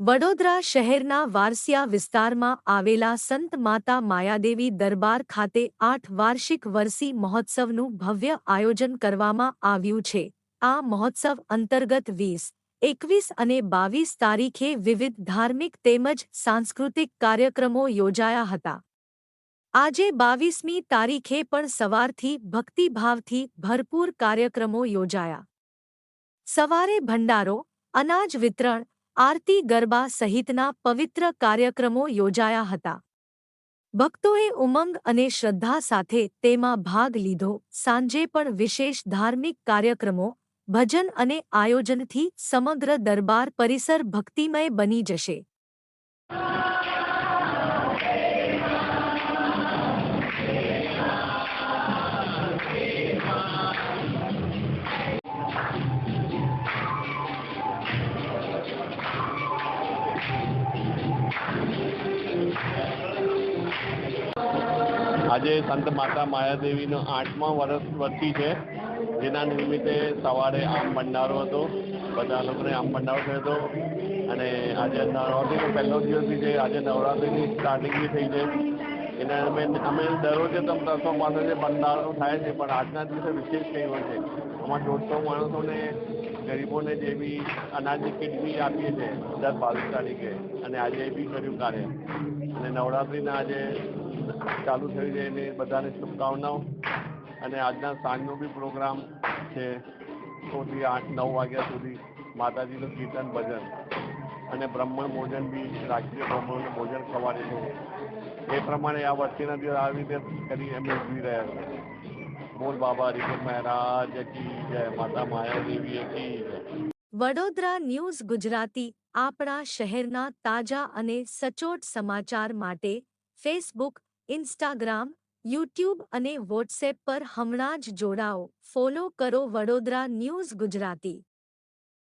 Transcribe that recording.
વડોદરા શહેરના વારસિયા વિસ્તારમાં આવેલા સંત માતા માયાદેવી દરબાર ખાતે આઠ વાર્ષિક વરસી મહોત્સવનું ભવ્ય આયોજન કરવામાં આવ્યું છે. આ મહોત્સવ અંતર્ગત વીસ, એકવીસ અને બાવીસ તારીખે વિવિધ ધાર્મિક તેમજ સાંસ્કૃતિક કાર્યક્રમો યોજાયા હતા. આજે બાવીસમી તારીખે પણ સવારથી ભક્તિભાવથી ભરપૂર કાર્યક્રમો યોજાયા. સવારે ભંડારો, અનાજ વિતરણ આરતી ગરબા સહિતના પવિત્ર કાર્યક્રમો યોજાયા હતા. ભક્તોએ ઉમંગ અને શ્રદ્ધા સાથે તેમાં ભાગ લીધો. સાંજે પણ વિશેષ ધાર્મિક કાર્યક્રમો, ભજન અને આયોજનથી સમગ્ર દરબાર પરિસર ભક્તિમય બની જશે. આજે સંત માતા માયાદેવીનો આઠમા વર્ષ વર્ષી છે. જેના નિમિત્તે સવારે આમ ભંડારો હતો. બધા લોકોને આમ ભંડારો થયો હતો. અને આજે નવરાત્રિનો પહેલો દિવસ બી છે. આજે નવરાત્રિની સ્ટાર્ટિંગ બી થઈ છે. એના અમે અમે દરરોજે તમે ત્રણસો પાસે જે ભંડારો થાય છે, પણ આજના દિવસે વિશેષ કંઈ છે. અમારા દોઢસો માણસોને, ગરીબોને જે બી અનાજની બી આપીએ છીએ દસ બાવીસ તારીખે. અને આજે એ બી કર્યું કાર્ય. અને નવરાત્રિના આજે ચાલુ થઈ છે એની બધાને શુભકામનાઓ. અને આજના સાંજનો બી પ્રોગ્રામ છે સોથી આઠ, નવ વાગ્યા સુધી માતાજીનું કીર્તન, ભજન અને બ્રાહ્મણ ભોજન બી રાષ્ટ્રીય બ્રાહ્મણ ભોજન ખવાડેલું એ પ્રમાણે આ વચ્ચેના દિવસ આવી રીતે કરી અમે ઉજવી રહ્યા છે. બોલ બાબા હરિભટ મહારાજ કી જય, માતા માયાદેવી કી જય. વડોદરા ન્યૂઝ ગુજરાતી, આપણા શહેરના તાજા અને સચોટ સમાચાર માટે ફેસબુક ઇન્સ્ટાગ્રામ યુટ્યુબ અને વોટ્સએપ પર હમણાં જ જોડાઓ. ફોલો કરો વડોદરા ન્યૂઝ ગુજરાતી.